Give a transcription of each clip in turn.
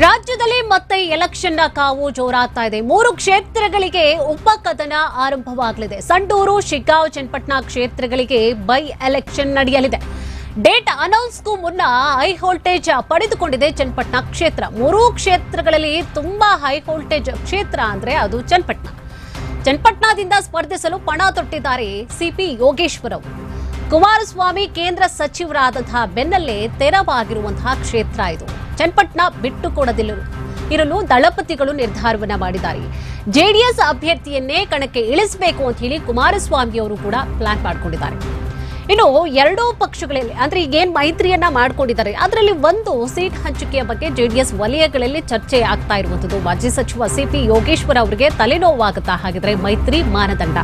ರಾಜ್ಯದಲ್ಲಿ ಮತ್ತೆ ಎಲೆಕ್ಷನ್ನ ಕಾವು ಜೋರಾಗ್ತಾ ಇದೆ. ಮೂರು ಕ್ಷೇತ್ರಗಳಿಗೆ ಉಪಕದನ ಆರಂಭವಾಗಲಿದೆ. ಸಂಡೂರು, ಶಿಗ್ಗಾಂವ್, ಚನ್ನಪಟ್ಟಣ ಕ್ಷೇತ್ರಗಳಿಗೆ ಬೈ ಎಲೆಕ್ಷನ್ ನಡೆಯಲಿದೆ. ಡೇಟ್ ಅನೌನ್ಸ್ಗೂ ಮುನ್ನ ಹೈ ವೋಲ್ಟೇಜ್ ಪಡೆದುಕೊಂಡಿದೆ ಚನ್ನಪಟ್ಟಣ ಕ್ಷೇತ್ರ. ಮೂರೂ ಕ್ಷೇತ್ರಗಳಲ್ಲಿ ತುಂಬಾ ಹೈ ವೋಲ್ಟೇಜ್ ಕ್ಷೇತ್ರ ಅಂದ್ರೆ ಅದು ಚನ್ನಪಟ್ಟಣ. ಚನ್ನಪಟ್ಟಣದಿಂದ ಸ್ಪರ್ಧಿಸಲು ಪಣ ತೊಟ್ಟಿದ್ದಾರೆ ಸಿಪಿ ಯೋಗೇಶ್ವರ್ ಅವರು ಕುಮಾರಸ್ವಾಮಿ ಕೇಂದ್ರ ಸಚಿವರಾದಂತಹ ಬೆನ್ನಲ್ಲೇ ತೆರವಾಗಿರುವಂತಹ ಕ್ಷೇತ್ರ ಇದು. ಚನ್ನಪಟ್ಟಣ ಬಿಟ್ಟು ಕೊಡದಿಲ್ಲ ಇರಲು ದಳಪತಿಗಳು ನಿರ್ಧಾರವನ್ನ ಮಾಡಿದ್ದಾರೆ. ಜೆಡಿಎಸ್ ಅಭ್ಯರ್ಥಿಯನ್ನೇ ಕಣಕ್ಕೆ ಇಳಿಸಬೇಕು ಅಂತ ಹೇಳಿ ಕುಮಾರಸ್ವಾಮಿ ಅವರು ಕೂಡ ಪ್ಲಾನ್ ಮಾಡಿಕೊಂಡಿದ್ದಾರೆ. ಇನ್ನು ಎರಡೂ ಪಕ್ಷಗಳಲ್ಲಿ, ಅಂದ್ರೆ ಈಗೇನ್ ಮೈತ್ರಿಯನ್ನ ಮಾಡ್ಕೊಂಡಿದ್ದಾರೆ, ಅದರಲ್ಲಿ ಒಂದು ಸೀಟ್ ಹಂಚಿಕೆಯ ಬಗ್ಗೆ ಜೆಡಿಎಸ್ ವಲಯಗಳಲ್ಲಿ ಚರ್ಚೆ ಆಗ್ತಾ ಇರುವಂತದ್ದು ಮಾಜಿ ಸಚಿವ ಸಿಪಿ ಯೋಗೇಶ್ವರ್ ಅವರಿಗೆ ತಲೆನೋವಾಗುತ್ತಾ ಹಾಗಿದ್ರೆ ಮೈತ್ರಿ ಮಾನದಂಡ.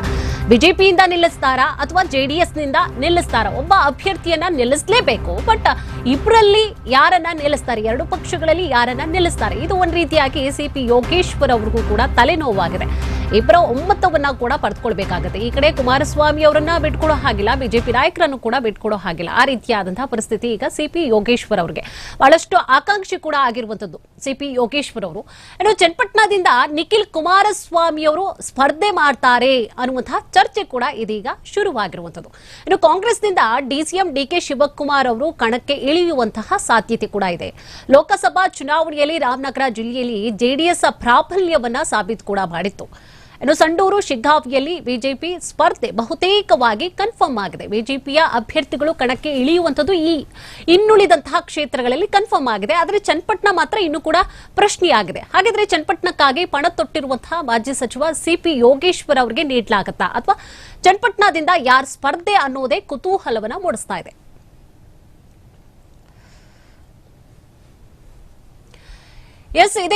ಬಿಜೆಪಿಯಿಂದ ನಿಲ್ಲಿಸ್ತಾರಾ ಅಥವಾ ಜೆಡಿಎಸ್ನಿಂದ ನಿಲ್ಲಿಸ್ತಾರಾ? ಒಬ್ಬ ಅಭ್ಯರ್ಥಿಯನ್ನ ನಿಲ್ಲಿಸಲೇಬೇಕು, ಬಟ್ ಇಬ್ಬರಲ್ಲಿ ಯಾರನ್ನ ನಿಲ್ಲಿಸ್ತಾರೆ? ಎರಡು ಪಕ್ಷಗಳಲ್ಲಿ ಯಾರನ್ನ ನಿಲ್ಲಿಸ್ತಾರೆ? ಇದು ಒಂದು ರೀತಿಯಾಗಿ ಸಿಪಿ ಯೋಗೇಶ್ವರ್ ಅವ್ರಿಗೂ ಕೂಡ ತಲೆನೋವಾಗಿದೆ. ಇಬ್ಬರ ಒಮ್ಮತವನ್ನ ಕೂಡ ಪಡೆದುಕೊಳ್ಬೇಕಾಗುತ್ತೆ. ಈ ಕಡೆ ಕುಮಾರಸ್ವಾಮಿ ಅವರನ್ನ ಬಿಟ್ಕೊಡೋ ಹಾಗಿಲ್ಲ, ಬಿಜೆಪಿ ನಾಯಕರನ್ನು ಕೂಡ ಬಿಟ್ಕೊಡೋ ಹಾಗಿಲ್ಲ. ಆ ರೀತಿಯಾದಂತಹ ಪರಿಸ್ಥಿತಿ ಈಗ ಸಿಪಿ ಯೋಗೇಶ್ವರ್ ಅವರಿಗೆ. ಬಹಳಷ್ಟು ಆಕಾಂಕ್ಷಿ ಕೂಡ ಆಗಿರುವಂತದ್ದು ಸಿಪಿ ಯೋಗೇಶ್ವರ್ ಅವರು. ಇನ್ನು ಚನ್ನಪಟ್ಟಣದಿಂದ ನಿಖಿಲ್ ಕುಮಾರಸ್ವಾಮಿ ಅವರು ಸ್ಪರ್ಧೆ ಮಾಡ್ತಾರೆ ಅನ್ನುವಂತಹ ಚರ್ಚೆ ಕೂಡ ಇದೀಗ ಶುರುವಾಗಿರುವಂತದ್ದು ಇನ್ನು ಕಾಂಗ್ರೆಸ್ನಿಂದ ಡಿಸಿಎಂ ಡಿಕೆ ಶಿವಕುಮಾರ್ ಅವರು ಕಣಕ್ಕೆ ಇಳಿಯುವಂತಹ ಸಾಧ್ಯತೆ ಕೂಡ ಇದೆ. ಲೋಕಸಭಾ ಚುನಾವಣೆಯಲ್ಲಿ ರಾಮನಗರ ಜಿಲ್ಲೆಯಲ್ಲಿ ಜೆಡಿಎಸ್ ಪ್ರಾಬಲ್ಯವನ್ನ ಸಾಬೀತು ಕೂಡ ಮಾಡಿತ್ತು. ಇನ್ನು ಸಂಡೂರು ಶಿಗ್ಗಾವಿಯಲ್ಲಿ ಬಿಜೆಪಿ ಸ್ಪರ್ಧೆ ಬಹುತೇಕವಾಗಿ ಕನ್ಫರ್ಮ್ ಆಗಿದೆ. ಬಿಜೆಪಿಯ ಅಭ್ಯರ್ಥಿಗಳು ಕಣಕ್ಕೆ ಇಳಿಯುವಂಥದ್ದು ಈ ಇನ್ನುಳಿದಂತಹ ಕ್ಷೇತ್ರಗಳಲ್ಲಿ ಕನ್ಫರ್ಮ್ ಆಗಿದೆ. ಆದರೆ ಚನ್ನಪಟ್ಟಣ ಮಾತ್ರ ಇನ್ನೂ ಕೂಡ ಪ್ರಶ್ನೆಯಾಗಿದೆ. ಹಾಗಾದ್ರೆ ಚನ್ನಪಟ್ಟಣಕ್ಕಾಗಿ ಪಣ ತೊಟ್ಟಿರುವಂತಹ ಮಾಜಿ ಸಚಿವ ಸಿಪಿ ಯೋಗೇಶ್ವರ್ ಅವರಿಗೆ ನೀಡಲಾಗುತ್ತಾ? ಅಥವಾ ಚನ್ನಪಟ್ಟಣದಿಂದ ಯಾರು ಸ್ಪರ್ಧೆ ಅನ್ನೋದೇ ಕುತೂಹಲವನ್ನ ಮೂಡಿಸ್ತಾ ಇದೆ. ಎಸ್, ಇದೆ